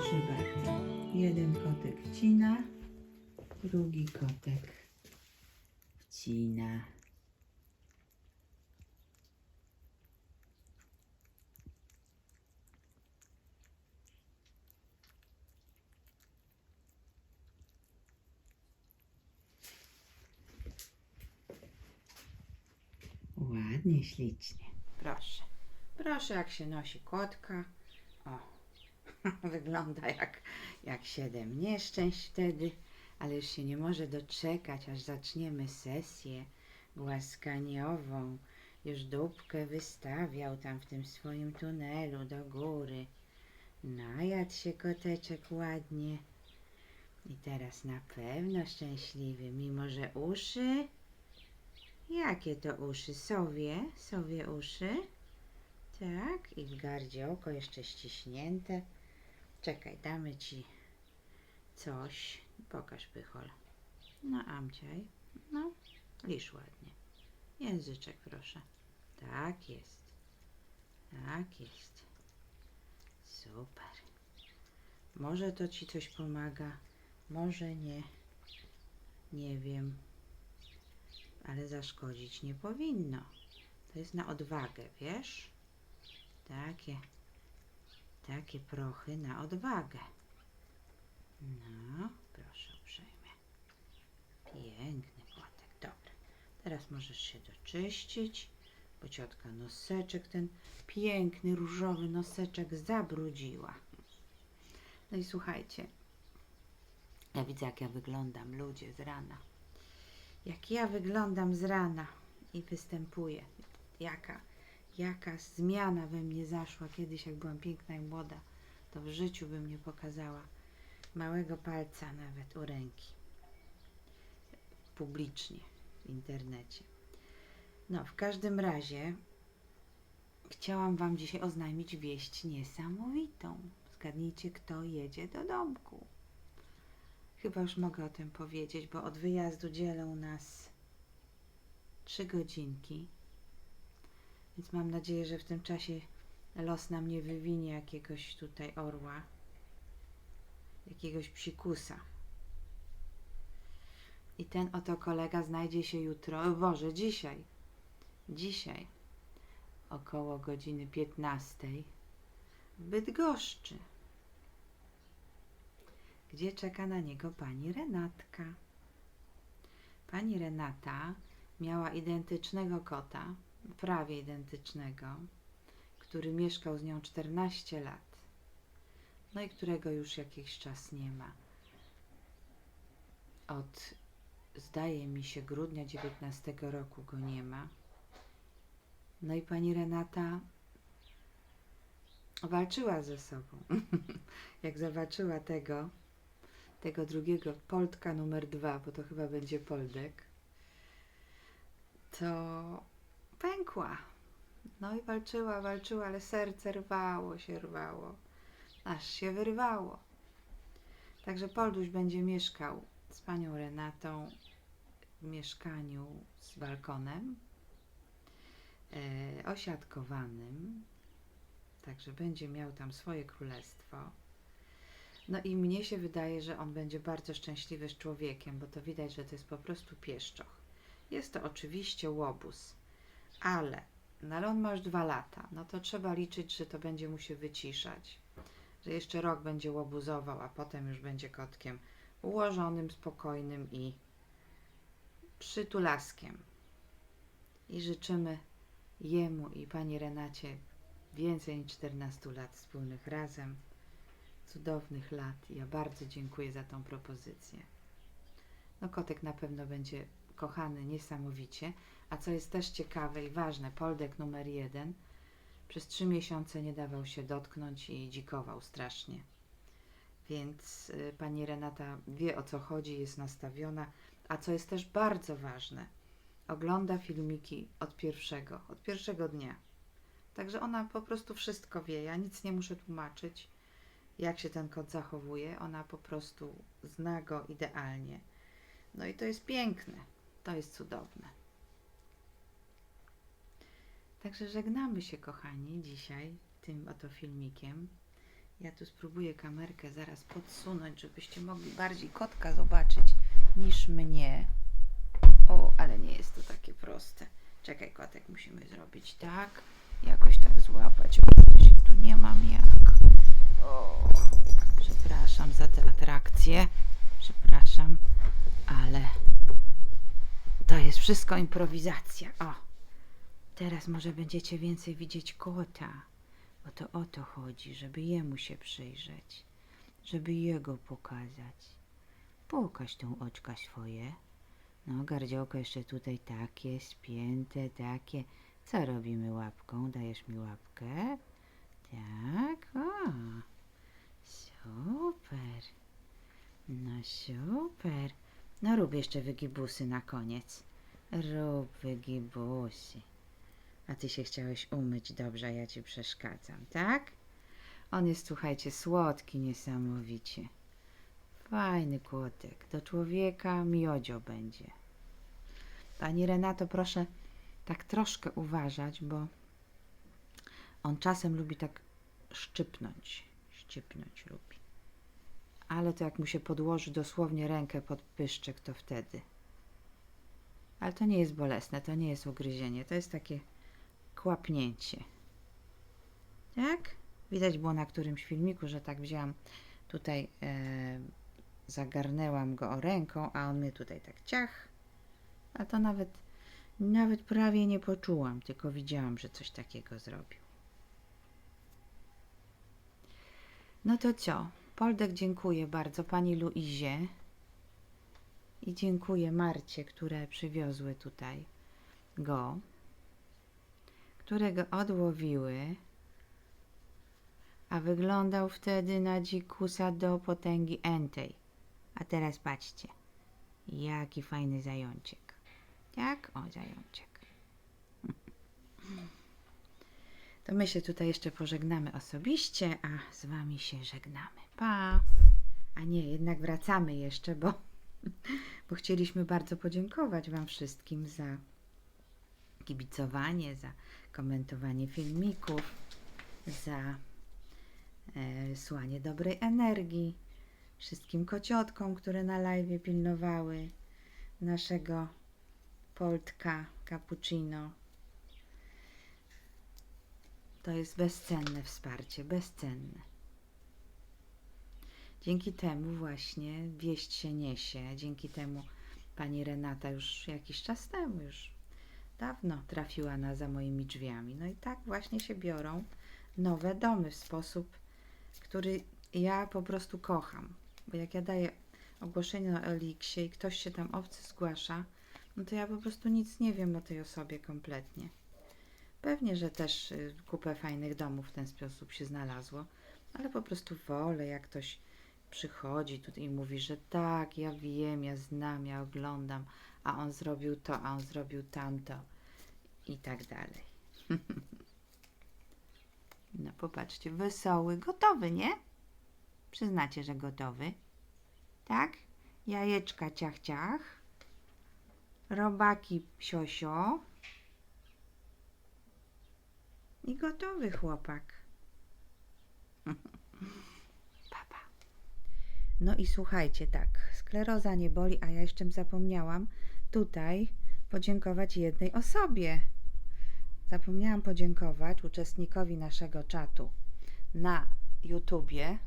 Bardzo. Jeden kotek wcina, drugi kotek wcina. Ładnie, ślicznie. Proszę. Proszę, jak się nosi kotka. Wygląda jak, jak siedem nieszczęść wtedy, ale już się nie może doczekać, aż zaczniemy sesję głaskaniową. Już dupkę wystawiał tam w tym swoim tunelu do góry. Najadł się koteczek ładnie. I teraz na pewno szczęśliwy, mimo że uszy. Jakie to uszy? Sowie? Sowie uszy? Tak, i w gardzie oko jeszcze ściśnięte. Czekaj, damy ci coś. Pokaż pychol. No, Amciaj. No, lisz ładnie. Języczek, proszę. Tak jest. Tak jest. Super. Może to ci coś pomaga, może nie. Nie wiem. Ale zaszkodzić nie powinno. To jest na odwagę, wiesz? Takie, takie prochy na odwagę. No, proszę uprzejmie. Piękny kotek. Dobra. Teraz możesz się doczyścić, bo ciotka noseczek, ten piękny różowy noseczek zabrudziła. No i słuchajcie, ja widzę jak ja wyglądam, ludzie, z rana. Jak ja wyglądam z rana i występuję. Jaka jaka zmiana we mnie zaszła kiedyś, jak byłam piękna i młoda, to w życiu bym nie pokazała małego palca nawet u ręki. Publicznie, w internecie. No, w każdym razie chciałam Wam dzisiaj oznajmić wieść niesamowitą. Zgadnijcie, kto jedzie do domku. Chyba już mogę o tym powiedzieć, bo od wyjazdu dzielą nas trzy godzinki. Więc mam nadzieję, że w tym czasie los nam nie wywinie jakiegoś tutaj orła, jakiegoś psikusa. I ten oto kolega znajdzie się jutro, Boże, dzisiaj, dzisiaj, około godziny 15 w Bydgoszczy, gdzie czeka na niego pani Renatka. Pani Renata miała identycznego kota, prawie identycznego, który mieszkał z nią 14 lat, no i którego już jakiś czas nie ma. Od, zdaje mi się, grudnia 19 roku go nie ma. No i pani Renata walczyła ze sobą. Jak zobaczyła tego, tego drugiego, Poltka numer dwa, bo to chyba będzie Poldek, to pękła. No i walczyła, walczyła, ale serce rwało się, rwało, aż się wyrwało. Także Polduś będzie mieszkał z panią Renatą w mieszkaniu z balkonem e, osiadkowanym. Także będzie miał tam swoje królestwo. No i mnie się wydaje, że on będzie bardzo szczęśliwy z człowiekiem, bo to widać, że to jest po prostu pieszczoch. Jest to oczywiście łobuz ale, no ale on ma już dwa lata, no to trzeba liczyć, że to będzie mu się wyciszać, że jeszcze rok będzie łobuzował, a potem już będzie kotkiem ułożonym, spokojnym i przytulaskiem. I życzymy jemu i pani Renacie więcej niż 14 lat wspólnych razem, cudownych lat. Ja bardzo dziękuję za tą propozycję. No kotek na pewno będzie kochany niesamowicie, a co jest też ciekawe i ważne, Poldek numer jeden przez trzy miesiące nie dawał się dotknąć i dzikował strasznie. Więc y, pani Renata wie o co chodzi, jest nastawiona, a co jest też bardzo ważne, ogląda filmiki od pierwszego, od pierwszego dnia. Także ona po prostu wszystko wie. Ja nic nie muszę tłumaczyć, jak się ten kot zachowuje. Ona po prostu zna go idealnie. No i to jest piękne, to jest cudowne. Także żegnamy się, kochani, dzisiaj tym oto filmikiem. Ja tu spróbuję kamerkę zaraz podsunąć, żebyście mogli bardziej kotka zobaczyć niż mnie. O, ale nie jest to takie proste. Czekaj, kotek, musimy zrobić tak. Jakoś tak złapać. Tu nie mam jak. O, przepraszam za tę atrakcję. Przepraszam, ale to jest wszystko improwizacja. O, teraz może będziecie więcej widzieć kota. Bo to o to chodzi, żeby jemu się przyjrzeć, żeby jego pokazać. Pokaż tą oczka swoje. No, gardziołko jeszcze tutaj takie, spięte, takie. Co robimy łapką? Dajesz mi łapkę? Tak, o. Super. No super. No rób jeszcze wygibusy na koniec. Rób wygibusy. A ty się chciałeś umyć dobrze, ja ci przeszkadzam, tak? On jest, słuchajcie, słodki niesamowicie. Fajny kłotek. Do człowieka miodzio będzie. Pani Renato, proszę tak troszkę uważać, bo on czasem lubi tak szczypnąć. Szczypnąć lubi. Ale to jak mu się podłoży dosłownie rękę pod pyszczek, to wtedy. Ale to nie jest bolesne, to nie jest ugryzienie, to jest takie kłapnięcie. Tak? Widać było na którymś filmiku, że tak wzięłam tutaj, e, zagarnęłam go o ręką, a on mnie tutaj tak ciach. A to nawet, nawet prawie nie poczułam, tylko widziałam, że coś takiego zrobił. No to co? Poldek dziękuję bardzo pani Luizie i dziękuję Marcie, które przywiozły tutaj go, które go odłowiły, a wyglądał wtedy na dzikusa do potęgi entej. A teraz patrzcie, jaki fajny zajączek. Jak? O, zajączek. To my się tutaj jeszcze pożegnamy osobiście, a z wami się żegnamy. Pa! A nie, jednak wracamy jeszcze, bo, bo chcieliśmy bardzo podziękować wam wszystkim za kibicowanie, za komentowanie filmików, za e, słanie dobrej energii, wszystkim kociotkom, które na live pilnowały naszego Poltka Cappuccino. To jest bezcenne wsparcie, bezcenne. Dzięki temu właśnie wieść się niesie, dzięki temu pani Renata już jakiś czas temu, już dawno trafiła na za moimi drzwiami. No i tak właśnie się biorą nowe domy w sposób, który ja po prostu kocham. Bo jak ja daję ogłoszenie na Eliksie i ktoś się tam obcy zgłasza, no to ja po prostu nic nie wiem o tej osobie kompletnie. Pewnie, że też y, kupę fajnych domów w ten sposób się znalazło, ale po prostu wolę, jak ktoś przychodzi tutaj i mówi, że tak, ja wiem, ja znam, ja oglądam, a on zrobił to, a on zrobił tamto i tak dalej. No popatrzcie, wesoły, gotowy, nie? Przyznacie, że gotowy. Tak? Jajeczka ciach ciach. Robaki siosio. I gotowy chłopak. No i słuchajcie, tak, skleroza nie boli, a ja jeszcze zapomniałam tutaj podziękować jednej osobie. Zapomniałam podziękować uczestnikowi naszego czatu na YouTubie,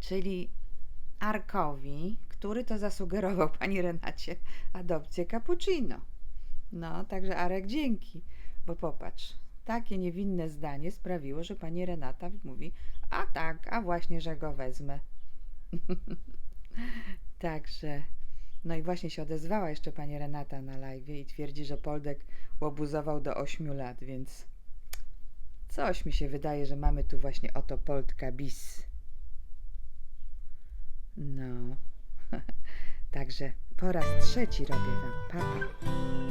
czyli Arkowi, który to zasugerował pani Renacie adopcję cappuccino. No, także Arek dzięki, bo popatrz, takie niewinne zdanie sprawiło, że pani Renata mówi, a tak, a właśnie, że go wezmę. Także, no i właśnie się odezwała jeszcze pani Renata na live i twierdzi, że Poldek łobuzował do 8 lat, więc coś mi się wydaje, że mamy tu właśnie oto Poldka bis. No, także po raz trzeci robię wam papa.